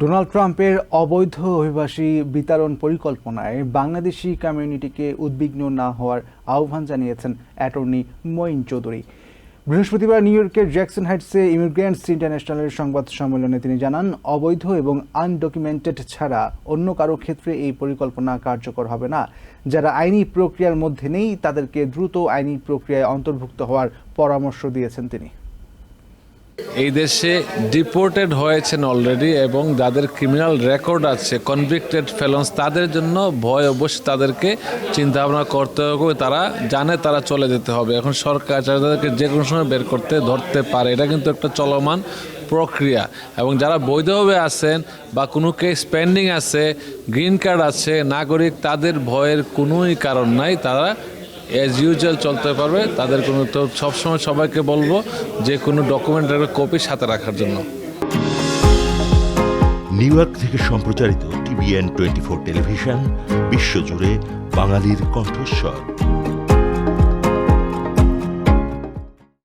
Donald ট্রাম্পের অবৈধ অভিবাসী বিতরণ পরিকল্পনায় বাংলাদেশি কমিউনিটিকে উদ্বিগ্ন না হওয়ার আহ্বান জানিয়েছেন অ্যাটর্নি মঈন চৌধুরী। বৃহস্পতিবার নিউ ইয়র্কের জ্যাকসন হাইটসে ইমিগ্রেন্টস ইন্টারন্যাশনালের সংবাদ সম্মেলনে তিনি জানান, অবৈধ এবং আনডকুমেন্টেড ছাড়া অন্য কারও ক্ষেত্রে এই পরিকল্পনা কার্যকর হবে না। যারা আইনি প্রক্রিয়ার মধ্যে নেই, তাদেরকে দ্রুত আইনি প্রক্রিয়ায় অন্তর্ভুক্ত হওয়ার পরামর্শ দিয়েছেন তিনি। এই দেশে ডিপোর্টেড হয়েছেন অলরেডি এবং যাদের ক্রিমিনাল রেকর্ড আছে কনভিক্টেড ফেলন্স তাদের জন্য ভয় অবশ্যই তাদেরকে চিন্তা ভাবনা করতে হবে, তারা জানে তারা চলে যেতে হবে। এখন সরকার তাদেরকে যে কোনো সময় বের করতে, ধরতে পারে। এটা কিন্তু একটা চলমান প্রক্রিয়া এবং যারা বৈধভাবে আছেন বা কোনো কেস পেন্ডিং আছে গ্রিন কার্ড আছে, নাগরিক, তাদের ভয়ের কোনোই কারণ নাই। তারা অ্যাজ ইউজুয়াল চলতে পারবে। তাদের কোনো তো সবসময় সবাইকে বলব যে কোনো ডকুমেন্টের কপি সাথে রাখার জন্য। নিউ ইয়র্ক থেকে সম্প্রচারিত টিভিএন টোয়েন্টি ফোর টেলিভিশন, বিশ্বজুড়ে বাঙালির কণ্ঠস্বর।